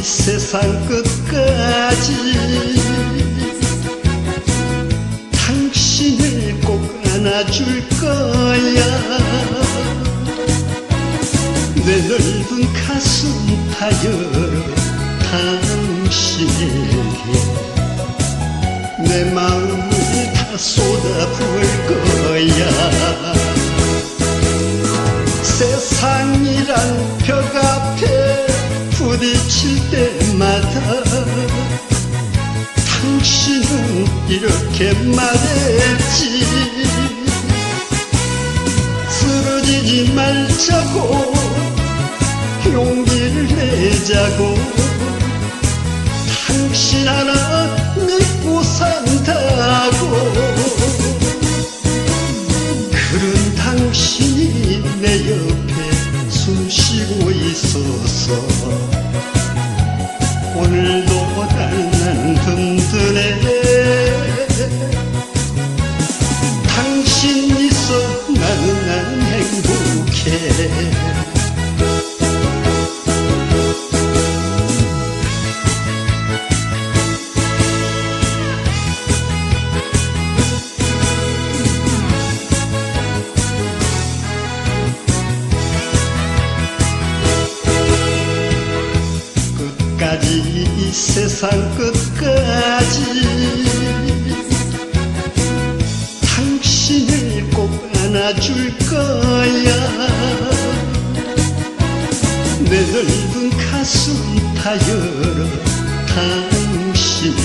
세상 끝까지 당신을 꼭 안아줄 거야. 내 넓은 가슴 다 열어 당신에게 내 마음을 다 쏟아 부을 거야 때마다 당신은 이렇게 말했지. 쓰러지지 말자고 용기를 내자고 당신 하나 믿고 산다고. 그런 당신이 내 옆에 숨 쉬고 있어서 끝까지 이 세상 끝까지 꼭 안아줄 거야. 내 넓은 가슴 다 열어 당신에게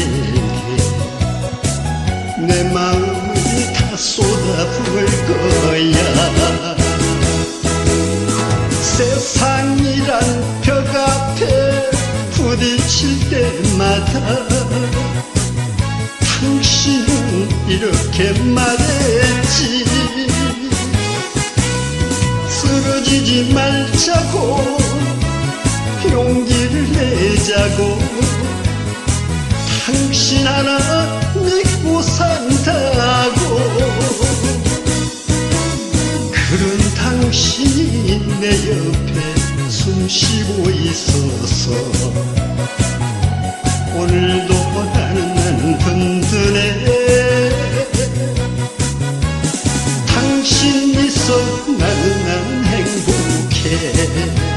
내 마음을 다 쏟아 부을 거야. 세상이란 벽 앞에 부딪힐 때마다 당신은 이렇게 말했지 쓰러지지 말자고 용기를 내자고. 당신 하나 믿고 산다고. 그런 당신이 내 옆에 숨 쉬고 있어서 오늘도 당